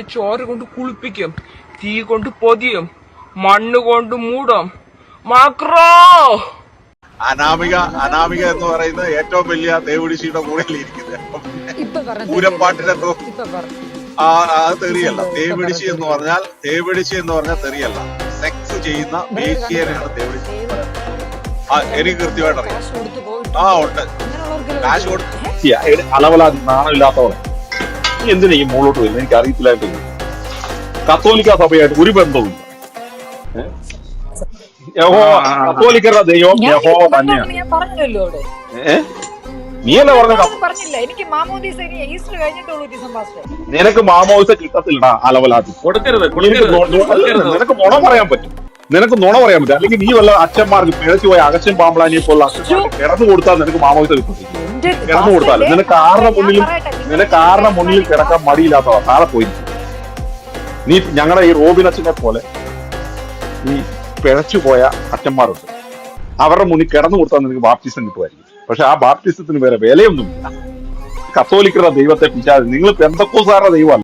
ചോര കൊണ്ട് കുളിപ്പിക്കും തീ കൊണ്ട് പൊതിയും മണ്ണ് കൊണ്ട് മൂടും. മാക്രോ! അനാമിക അനാമിക എന്ന് പറയുന്നത് ഏറ്റവും വലിയ തേവിടിശിയുടെ കൂടെയല്ലേ ഇരിക്കുന്നത്. പറഞ്ഞു പൂരപ്പാട്ടിന്റെ ആ അത് തെറിയല്ല. തേവിടിശി എന്ന് പറഞ്ഞാൽ തേവിടിശി എന്ന് പറഞ്ഞാൽ തെറിയല്ല. സെക്സ് ചെയ്യുന്ന വേശ്യനെയാണ് തേവിടിശി ആ എനിക്ക് കൃത്യമായിട്ട് അറിയാം. ആ ഉണ്ട്. കാശ് കൊടുത്ത് അളവലാതി നാണമില്ലാത്തവളെ. എന്തിനാ ഈ മുകളിലോട്ട് വരുന്നത്? എനിക്ക് അറിയത്തില്ലായിട്ട് കത്തോലിക്ക സഭയായിട്ട് ഒരു ബന്ധവും കത്തോലിക്കരുടെ ദൈവം യഹോവ തന്നെയാണ്. പറഞ്ഞ നിനക്ക് മാമോദിസ കിട്ടത്തില്ലടാ അലവലാതി. കൊടുക്കരുത് നിനക്ക് നുണ പറയാൻ പറ്റും. നിനക്ക് നുണ പറയാൻ പറ്റും അല്ലെങ്കിൽ നീ വല്ല അച്ഛന്മാർക്ക് പിഴച്ചു പോയ അകശൻ പാമ്പളാനിയെ പോലുള്ള അച്ഛന്മാർക്ക് കിടന്നു കൊടുത്താൽ നിനക്ക് മാമോദിസ കിട്ടും. ഇറന്നു കിടന്നു കൊടുത്താൽ. നിനക്ക് ആരുടെ മുന്നിലും നിനക്ക് ആരുടെ മുന്നിലും കിടക്കാൻ മടിയില്ലാത്തവ. താഴെ പോയി. നീ ഞങ്ങളുടെ ഈ റോബിൻ അച്ഛനെ പോലെ ഈ പിഴച്ചു പോയ അച്ഛന്മാരുണ്ട്. അവരുടെ മുന്നിൽ കിടന്നു കൊടുത്താൽ നിനക്ക് ബാപ്റ്റിസം കിട്ടുമായിരിക്കും. പക്ഷെ ആ ബാപ്റ്റിസത്തിന് വേറെ വിലയൊന്നുമില്ല. കത്തോലിക്കരുടെ ദൈവത്തെ പിശാതെ നിങ്ങൾ പെന്തക്കോസാരുടെ ദൈവമല്ല?